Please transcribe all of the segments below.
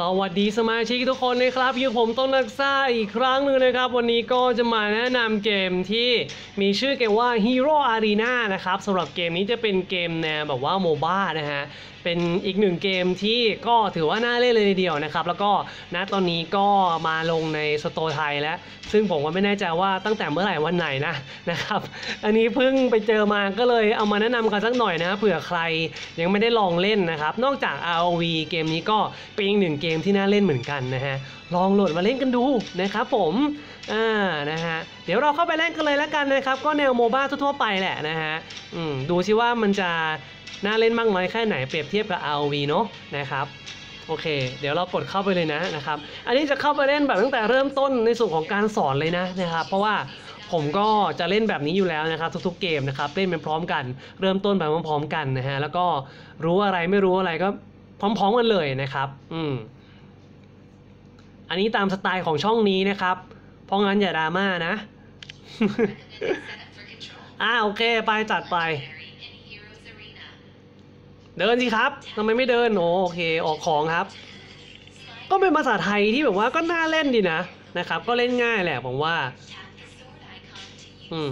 สวัสดีสมาชิกทุกคนนะครับอยู่ผมต้นนักซ่าอีกครั้งหนึ่งนะครับ วันนี้ก็จะมาแนะนำเกมที่มีชื่อเกมว่า Hero Arena นะครับสำหรับเกมนี้จะเป็นเกมแนวแบบว่าโมบ้านะฮะ เป็นอีกหนึ่งเกมที่ก็ถือว่าน่าเล่นเลยทีเดียวนะครับ แล้วก็ณตอนนี้ก็มาลงในสโตร์ไทยแล้ว ซึ่งผมก็ไม่แน่ใจว่าตั้งแต่เมื่อไหร่วันไหนนะนะครับ อันนี้เพิ่งไปเจอมาก็เลยเอามาแนะนำกันสักหน่อยนะเผื่อใครยังไม่ได้ลองเล่นนะครับ นอกจาก ROV เกมนี้ก็เป็นอีกหนึ่งเกมที่น่าเล่นเหมือนกันนะฮะลองโหลดมาเล่นกันดูนะครับผมอ่านะฮะเดี๋ยวเราเข้าไปเล่นกันเลยแล้วกันนะครับ ก็แนวโมบ้าทั่วๆไปแหละนะฮะอืมดูซิว่ามันจะ น่าเล่นมากน้อยแค่ไหนเปรียบเทียบกับ ROV เนอะนะครับโอเค เดี๋ยวเรากดเข้าไปเลยนะนะครับ อันนี้จะเข้าไปเล่นแบบตั้งแต่เริ่มต้นในส่วนของการสอนเลยนะนะครับ เพราะว่าผมก็จะเล่นแบบนี้อยู่แล้วนะครับ ทุกๆเกมนะครับเล่นไปพร้อมกัน เริ่มต้นแบบพร้อมๆกันนะฮะแล้วก็รู้อะไรไม่รู้อะไรก็พร้อมๆกันเลยนะครับ อืมอันนี้ตามสไตล์ของช่องนี้นะครับ เพราะงั้นอย่าดราม่านะ อ่าโอเค ไปจัดไป เดินสิครับทำไมไม่เดินโอโอเคออกของครับ ก็เป็นภาษาไทยที่แบบว่าก็น่าเล่นดีนะนะครับ ก็เล่นง่ายแหละผมว่า อืม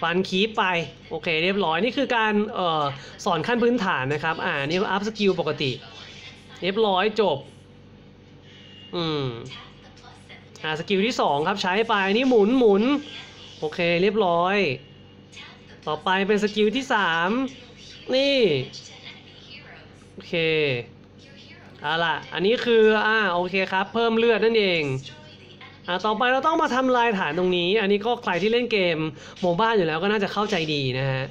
ฟันคีปไป โอเค เรียบร้อยนี่คือการเอ่อสอนขั้นพื้นฐานนะครับ อ่านี่อัพสกิลปกติ เรียบร้อยจบ อืมอ่าสกิลที่สองครับใช้ไปนี่หมุนหมุนโอเคเรียบร้อย ต่อไปเป็นสกิลที่สามนี่ เคเอาล่ะ อันนี้คือ อ่า โอเคครับ เพิ่มเลือดนั่นเอง อ่า ต่อไปเราต้องมาทำลายฐานตรงนี้ อันนี้ก็ใครที่เล่นเกมโมบ้าอยู่แล้วก็น่าจะเข้าใจดีนะฮะ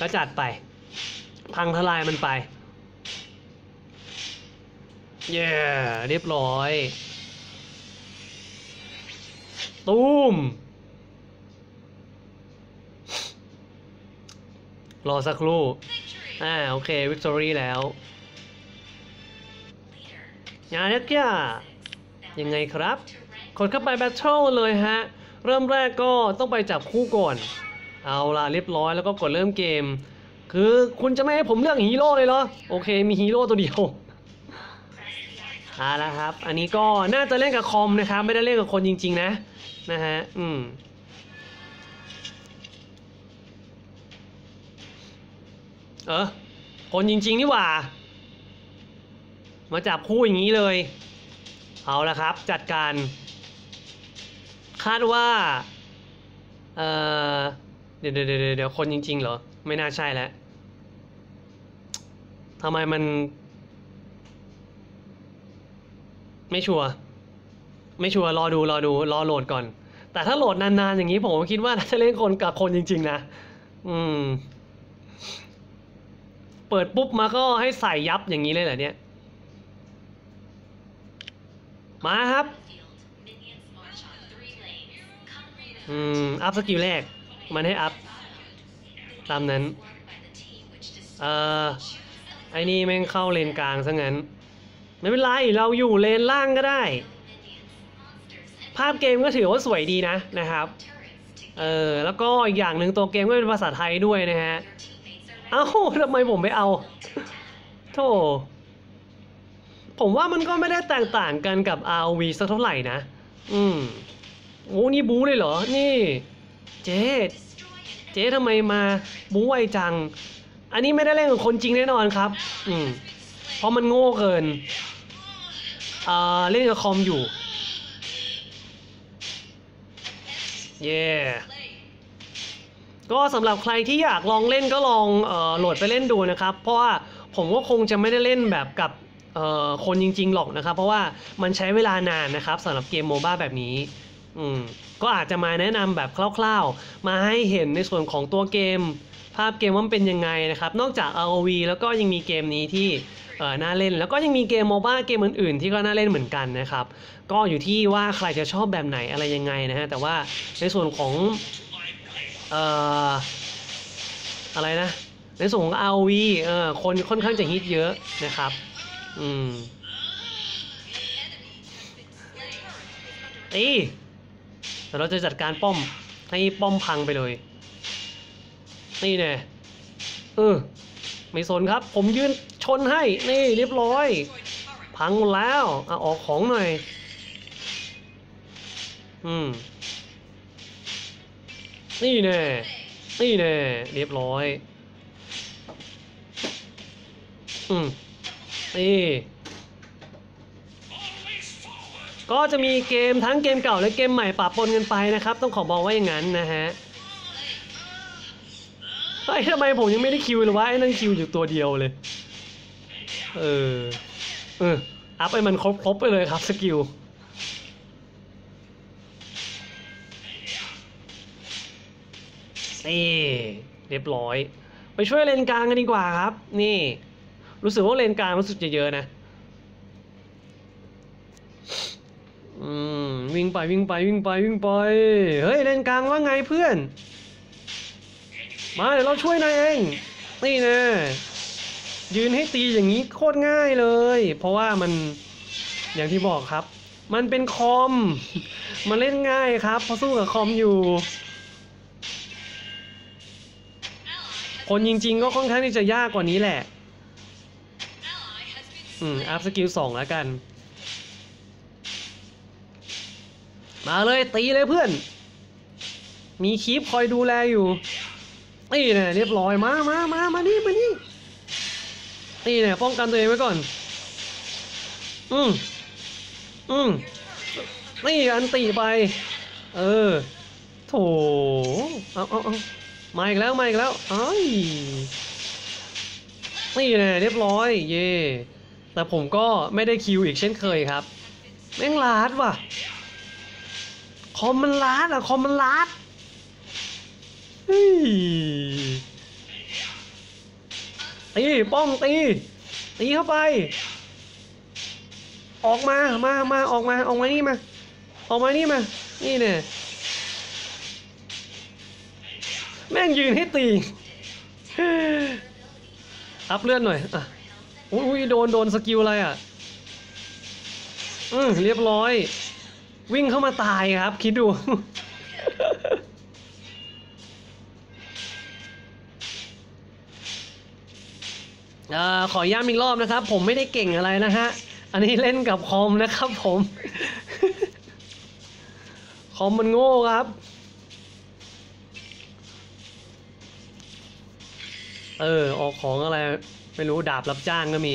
ก็จัดไป พังทลายมันไป เย้เรียบร้อย ตูมรอสักครู่ อ่าโอเควิกตอรี่แล้วงานนี้ก็ยังไงครับกดเข้าไปแบทเทิลเลยฮะ เริ่มแรกก็ต้องไปจับคู่ก่อน เอาล่ะเรียบร้อยแล้วก็กดเริ่มเกม คือคุณจะไม่ให้ผมเลือกฮีโร่เลยเหรอ โอเคมีฮีโร่ตัวเดียวเอาละครับ อันนี้ก็น่าจะเล่นกับคอมนะครับ ไม่ได้เล่นกับคนจริง ๆ นะ นะฮะ อืม เออคนจริง ๆ นี่หว่า มาจับคู่อย่างนี้เลย เอาละครับ จัดการ คาดว่า เออเดี๋ยวเดี๋ยวเดี๋ยวคนจริง ๆ เหรอ ไม่น่าใช่แล้วทำไมมัน ไม่ชัวร์ไม่ชัวร์รอดูรอดูรอโหลดก่อน แต่ถ้าโหลดนานๆอย่างนี้ผมคิดว่าจะเล่นคนกับคนจริง ๆ นะ อืม เปิดปุ๊บมาก็ให้ใส่ยับอย่างนี้เลยเหรอเนี่ย มาครับ อืม อัพสกิลแรก มันให้อัพ ตามนั้น เอ่อ ไอ้นี่แม่งเข้าเลนกลางซะงั้น ไม่เป็นไร เราอยู่เลนล่างก็ได้ ภาพเกมก็ถือว่าสวยดีนะนะครับ เออ แล้วก็อีกอย่างหนึ่งตัวเกมก็เป็นภาษาไทยด้วยนะฮะ เอ้าทำไมผมไม่เอาโธ่ผมว่ามันก็ไม่ได้แตกต่างกันกับ ROV สักเท่าไหร่นะ อืมโอ้นี่บูเลยเหรอ นี่ เจ๊เจ๊ทำไมมาบูไวจัง อันนี้ไม่ได้เล่นกับคนจริงแน่นอนครับ อืมเพราะมันโง่เกิน อ่า เล่นกับคอมอยู่ เย่ ก็สำหรับใครที่อยากลองเล่นก็ลองเออโหลดไปเล่นดูนะครับ เพราะว่าผมก็คงจะไม่ได้เล่นแบบกับเอ่อคนจริง ๆ หรอกนะครับ เพราะว่ามันใช้เวลานานนะครับสำหรับเกมโมบ้าแบบนี้อืมก็อาจจะมาแนะนำแบบคร่าว ๆ มาให้เห็นในส่วนของตัวเกม ภาพเกมว่ามันเป็นยังไงนะครับ นอกจาก ROV แล้วก็ยังมีเกมนี้ที่เออน่าเล่นแล้วก็ยังมีเกมโมบ้าเกมอื่นๆ ที่ก็น่าเล่นเหมือนกันนะครับ ก็อยู่ที่ว่าใครจะชอบแบบไหนอะไรยังไงนะฮะแต่ว่าในส่วนของ เอ่ออะไรนะ ในส่วนของ RV เออคนค่อนข้างจะฮิตเยอะนะครับ อืมตีเดี๋ยวเราจะจัดการป้อม ให้ป้อมพังไปเลย นี่แน่เออ ไม่สนครับ ผมยืนชนให้ นี่เรียบร้อย พังแล้วอะออกของหน่อย อืม นี่แน่ นี่แน่ เรียบร้อย อืม นี่ ก็จะมีเกมทั้งเกมเก่าและเกมใหม่ปะปนกันไปนะครับ ต้องขอบอกว่าอย่างนั้นนะฮะเฮ้ทำไมผมยังไม่ได้คิวเลยวะไอ้นั่นคิวอยู่ตัวเดียวเลย เออ เออ อัพให้มันครบครบไปเลยครับสกิล นี่เรียบร้อย ไปช่วยเลนกลางกันดีกว่าครับ นี่ รู้สึกว่าเลนกลางรู้สึกจะเยอะนะอวิ่งไปวิ่งไปวิ่งไปวิ่งไป เฮ้ยเลนกลางว่าไงเพื่อน มาเดี๋ยวเราช่วยนายเอง นี่นะยืนให้ตีอย่างนี้โคตรง่ายเลย เพราะว่ามันอย่างที่บอกครับ มันเป็นคอม มันเล่นง่ายครับเพราะสู้กับคอมอยู่ คนจริง ๆ ก็ค่อนข้างที่จะยากกว่านี้แหละ อืม อัพสกิลสองแล้วกัน มาเลยตีเลยเพื่อน มีคีปคอยดูแลอยู่นี่เนี่ยเรียบร้อย มามามามานี่ มานี่ นี่เนี่ยป้องกันตัวเองไว้ก่อน อืมอืมนี่อันตีไป เออ โถ เอาเอาเอา มาอีกแล้วมาอีกแล้วไอ้ายนี่เนี่ยเรียบร้อย เย่แต่ผมก็ไม่ได้คิวอีกเช่นเคยครับ แม่งลาดว่ะ คอมมันลาดอะคอมมันลาดเฮ้ยตีป้องตีตีเข้าไป ออกมามามาออกมาออกมานี่มา ออกมานี่มา นี่เนี่ย แม่งยืนให้ตี อัพเลื่อดหน่อย อะอุ้ยอุ้ยโดนโดนสกิลอะไรอะ อืมเรียบร้อย วิ่งเข้ามาตายครับ คิดดู อ่า ขอย้ำอีกรอบนะครับ ผมไม่ได้เก่งอะไรนะฮะ อันนี้เล่นกับคอมนะครับผม คอมมันโง่ครับ เออ ออกของอะไร ไม่รู้ดาบรับจ้างก็มี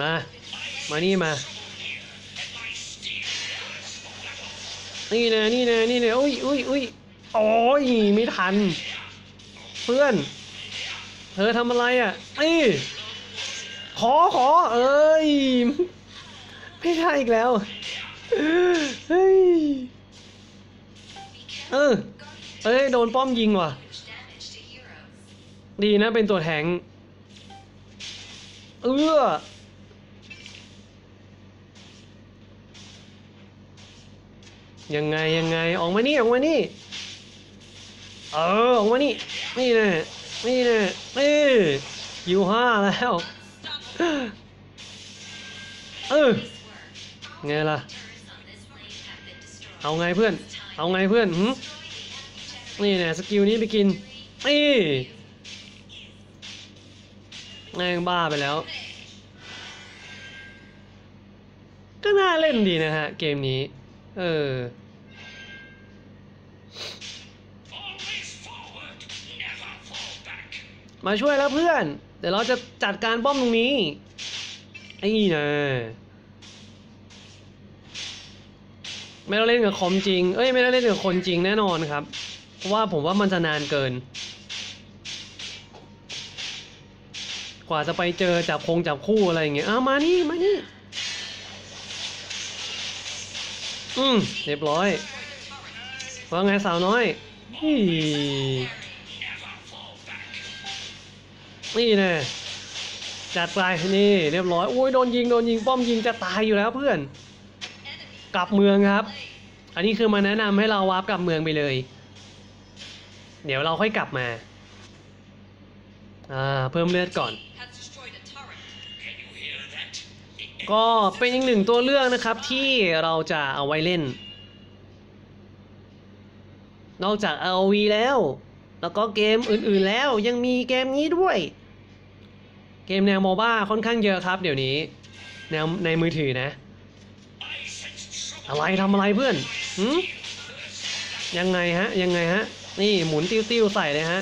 มา มานี่มา นี่นะนี่นะนี่นะอุ้ยอุ้ยอุ้ยโอ้ยไม่ทัน เพื่อน เธอทำอะไรอะเอ้ขอขอ เอ้ย ไม่ได้อีกแล้ว เฮ้ย เออเอ้ย โดนป้อมยิงว่ะ ดีนะเป็นตัวแทงเอื้อยังไงยังไงออกมานี่ออกมานี่ เออออกมานี่นี่แน่นี่แน่นี่ยูห้าแล้วเออไงล่ะ เอาไงเพื่อน เอาไงเพื่อนหืนี่แน่สกิลนี้ไปกินนี่ แม่งบ้าไปแล้ว ก็น่าเล่นดีนะฮะ เกมนี้ เออ มาช่วยแล้วเพื่อน เดี๋ยวเราจะจัดการป้อมตรงนี้ ไอ้นี่นะไม่ได้เล่นกับคอมจริง เอ้ย ไม่ได้เล่นกับคนจริงแน่นอนครับ เพราะว่าผมว่ามันจะนานเกิน กว่าจะไปเจอจับคงจับคู่อะไรอย่างเงี้ยอ้ามานี่มานี่อืมเรียบร้อยว่าไงสาวน้อยนี่นี่แน่จัดไปนี่เรียบร้อยโอ้ยโดนยิงโดนยิงป้อมยิงจะตายอยู่แล้วเพื่อน กลับเมืองครับ อันนี้คือมาแนะนำให้เราวาร์ปกลับเมืองไปเลย เดี๋ยวเราค่อยกลับมา อ่าเพิ่มเลือดก่อน ก็เป็นอีกหนึ่งตัวเลือกนะครับที่เราจะเอาไว้เล่น นอกจาก ROV แล้ว แล้วก็เกมอื่นๆแล้วยังมีเกมนี้ด้วย เกมแนวโมบ้าค่อนข้างเยอะครับเดี๋ยวนี้ แนวในมือถือนะ อะไรทำอะไรเพื่อนยังไงฮะ ยังไงฮะ นี่หมุนติ้วๆใส่เลยฮะ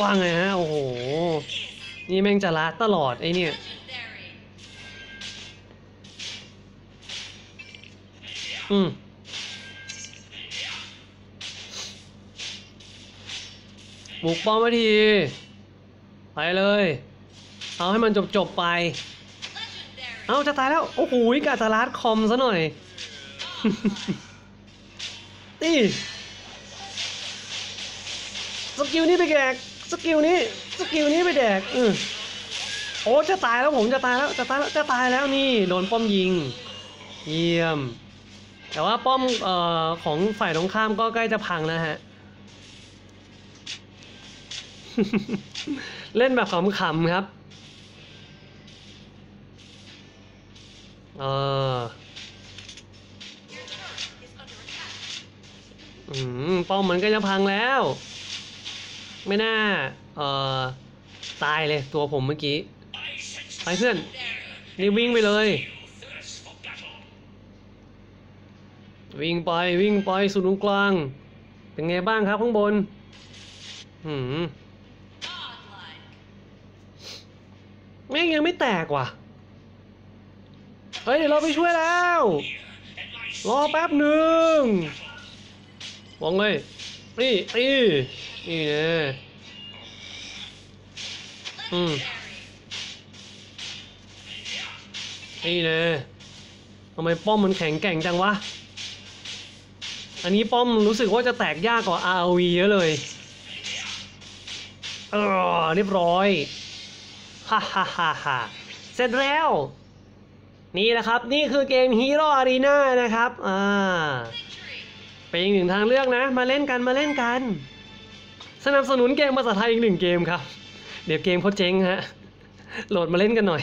ว่าไงฮะ โอ้โห นี่แม่งจะละตลอดไอ้เนี่ยอืมบุกป้อมมาที ไปเลย เอาให้มันจบจบๆไป เอาจะตายแล้ว โอ้โหกาจะลัดคอมซะหน่อย นี่ สกิลนี้ไปแดก สกิลนี้ สกิลนี้ไปแดกออโอ้จะตายแล้วผมจะตายแล้วจะตายแล้วจะตายแล้วนี่โดนป้อมยิง เยี่ยม แต่ว่าป้อมเอ่อของฝ่ายตรงข้ามก็ใกล้จะพังแล้วฮะ เล่นแบบขำๆครับเอออืมป้อมมันก็จะพังแล้ว ไม่น่า เอ่อ ตายเลยตัวผมเมื่อกี้ ไปเพื่อน นี่วิ่งไปเลย วิ่งไปวิ่งไปสู่ตรงกลาง เป็นไงบ้างครับข้างบน หืมแม่งยังไม่แตกว่ะ เฮ้ย เดี๋ยวเราไปช่วยแล้ว รอแป๊บหนึ่งวางเลยนี่นี่ นี่นะอืมนี่นะทำไมป้อมมันแข็งแกร่งจังวะ อันนี้ป้อมรู้สึกว่าจะแตกยากกว่า ROV เยอะเลยเออเรียบร้อยฮ่าฮ่าฮ่าฮ่าเสร็จแล้ว นี่แหละครับ นี่คือเกม Hero Arena นะครับ อ่า เป็นอีกหนึ่งทางเลือกนะ มาเล่นกันมาเล่นกัน สนับสนุนเกมภาษาไทยอีกหนึ่งเกมครับ เดี๋ยวเกมเขาเจ๊งฮะ โหลดมาเล่นกันหน่อย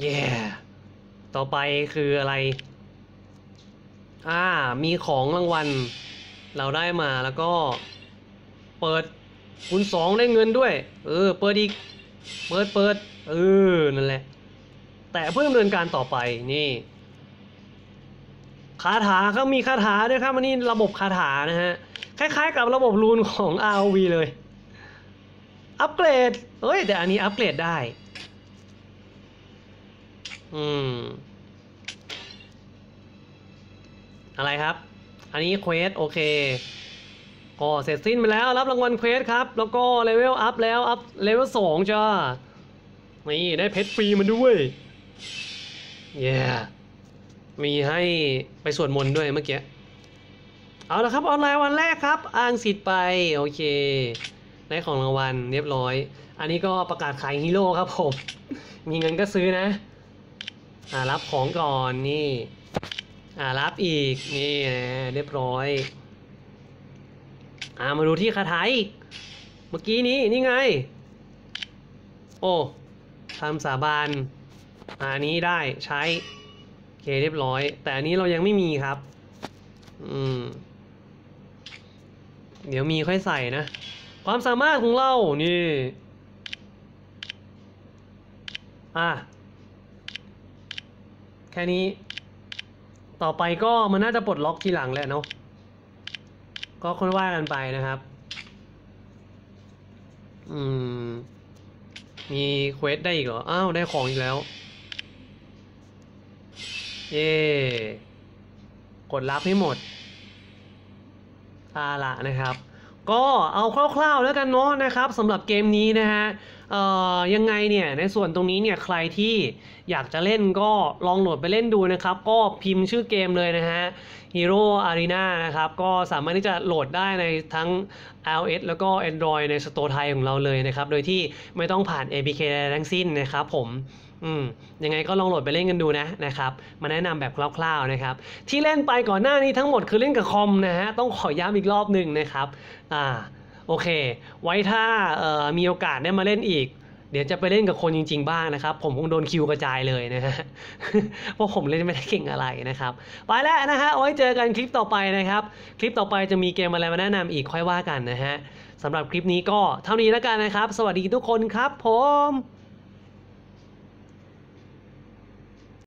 เย้ต่อไปคืออะไร อ่า มีของรางวัล เราได้มาแล้วก็ เปิดคูณสองได้เงินด้วย เออ เปิดอีก เปิดเปิด เออ นั่นแหละ แต่เพื่อดำเนินการต่อไปนี่ คาถาเขามีคาถาด้วยครับอันนี้ระบบคาถานะฮะ คล้ายๆกับระบบรูนของ ROV เลย อัปเกรดเฮ้ย แต่อันนี้อัปเกรดได้ อืม อะไรครับ อันนี้เควสโอเค ก็เสร็จสิ้นไปแล้ว รับรางวัลเควสครับ แล้วก็เลเวลอัพแล้ว อัพเลเวลสองจ้า นี่ ได้เพชรฟรีมาด้วยเย้ มีให้ไปสวดมนต์ด้วยเมื่อกี้ เอาละครับออนไลน์วันแรกครับ อ้างสิทธิ์ไป โอเค ได้ของรางวัลเรียบร้อย อันนี้ก็ประกาศขายฮีโร่ครับผม มีเงินก็ซื้อนะ อ่ารับของก่อนนี่ อ่ารับอีกนี่นะเรียบร้อยอ่ามาดูที่คาถาอีก เมื่อกี้นี้นี่ไง โอ้ทำสาบานอันนี้ได้ใช้ เคเรียบร้อย แต่อันนี้เรายังไม่มีครับ อืม เดี๋ยวมีค่อยใส่นะ ความสามารถของเรา นี่ อะ แค่นี้ ต่อไปก็มันน่าจะปลดล็อกทีหลังแหละเนาะ ก็ค่อยว่ากันไปนะครับ อืม มีเควสได้อีกเหรอ อ้าว ได้ของอีกแล้ว เย่กดรับให้หมดอาละนะครับ ก็เอาคร่าวๆแล้วกันเนาะนะครับสำหรับเกมนี้นะฮะยังไงเนี่ยในส่วนตรงนี้เนี่ยใครที่อยากจะเล่นก็ลองโหลดไปเล่นดูนะครับ ก็พิมพ์ชื่อเกมเลยนะฮะ Hero Arena นะครับ ก็สามารถที่จะโหลดได้ในทั้ง iOS แล้วก็ Android ในสโตร์ไทยของเราเลยนะครับ โดยที่ไม่ต้องผ่าน APK ใดทั้งสิ้นนะครับผม อืมยังไงก็ลองโหลดไปเล่นกันดูนะนะครับมาแนะนำแบบคร่าวๆนะครับที่เล่นไปก่อนหน้านี้ทั้งหมดคือเล่นกับคอมนะฮะต้องขอย้ำอีกรอบหนึ่งนะครับอ่าโอเค ไว้ถ้าเอ่อมีโอกาสได้มาเล่นอีก เดี๋ยวจะไปเล่นกับคนจริง ๆ บ้างนะครับ ผมคงโดนคิวกระจายเลยนะฮะเพราะผมเล่นไม่ได้เก่งอะไรนะครับไปแล้วนะฮะไว้เจอกันคลิปต่อไปนะครับ คลิปต่อไปจะมีเกมอะไรมาแนะนำอีกค่อยว่ากันนะฮะสำหรับคลิปนี้ก็เท่านี้แล้วกันนะครับ สวัสดีทุกคนครับผม